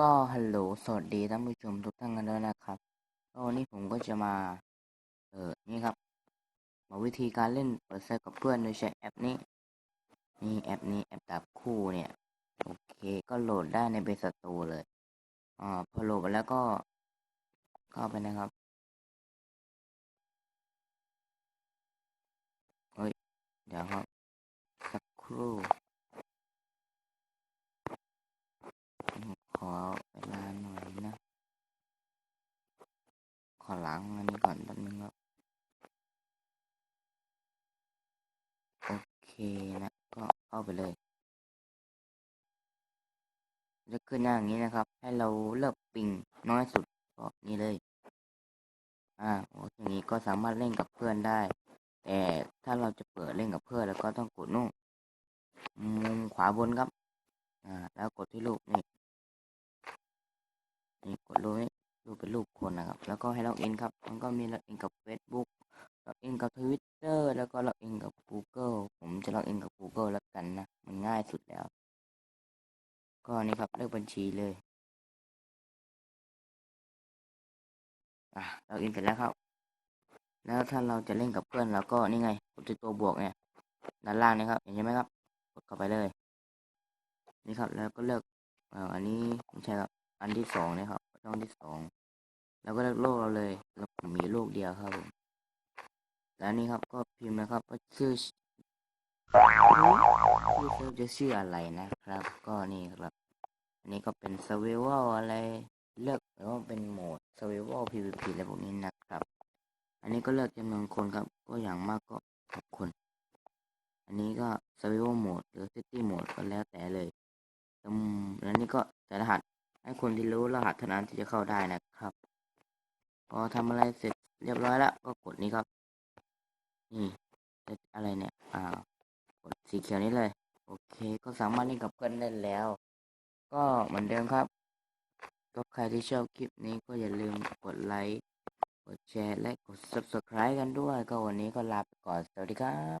ก็ฮัลโหลสวัสดีท่านผู้ชมทุกท่านกันด้วยนะครับก็วันนี้ผมก็จะมา เออนี่ครับ มาวิธีการเล่นเปิดเซิร์กับเพื่อนโดยใช้แอปนี้ นี่แอปนี้แอปดับคู่เนี่ย โอเคก็โหลดได้ในเบสโตร์เลยอ่าพอโหลดไปแล้วก็ เข้าไปนะครับเฮ้ยเดี๋ยวครับสักครู่ ขอเวลาหน่อยนะ ข อล้างอันนี้ก่อนแป๊บนึงครับ โอเคนะ ก็เข้าไปเลย จะขึ้นหน้าอย่างนี้นะครับ ให้เราเลือกปิงน้อยสุดก็นี่เลย อ่าโอ้ทีนี้ก็สามารถเล่นกับเพื่อนได้ แต่ถ้าเราจะเปิดเล่นกับเพื่อนแล้วก็ต้องกดนู่นมุมขวาบนครับ อ่า แล้วกดที่รูปนี่นี่กดรูปนี้ เป็นรูปคนนะครับ แล้วก็ให้ล็อกอินครับ มันก็มีล็อกอินกับ Facebook ล็อกอินกับ Twitter แล้วก็ล็อกอินกับ Google ผมจะล็อกอินกับ Google แล้วกันนะ มันง่ายสุดแล้ว ก็นี่ครับเลือกบัญชีเลย อะล็อกอินเสร็จแล้วครับ แล้วถ้าเราจะเล่นกับเพื่อนเราก็นี่ไงกดที่ตัวบวกเนี่ยด้านล่างนี่ครับเห็นใช่ไหมครับ กดเข้าไปเลย นี่ครับแล้วก็เลือกอ่ออันนี้ไม่ใช่ครับ อันที่สองนี่ครับช่องที่สอง แล้วก็เลือกโลกเราเลยแล้วผมมีโลกเดียวครับผมแล้วนี่ครับก็พิมพ์นะครับว่าชื่อชื่อเซิร์ฟจะชื่ออะไรนะครับ ก็นี่ครับอันนี้ก็เป็น survival อะไรเลือกแล้วาเป็นโหมด survival PVP อะไรพวกนี้นะครับ อันนี้ก็เลือกจำนวนคนครับ ก็อย่างมากก็หกคน อันนี้ก็ survival mode หรือ city mode ก็แล้วแต่เลยแล้วนี่ก็ใส่รหัสให้คนที่รู้รหัสเท่านั้นที่จะเข้าได้นะครับ พอทำอะไรเสร็จเรียบร้อยแล้วก็กดนี้ครับ นี่อะไรเนี่ยอ่ากดสีเขียวนี้เลย โอเค ก็สามารถเล่นกับเพื่อนได้แล้ว ก็เหมือนเดิมครับ ก็ใครที่ชอบคลิปนี้ก็อย่าลืมกดไลค์ กดแชร์ และกด subscribe กันด้วย ก็วันนี้ก็ลาไปก่อน สวัสดีครับ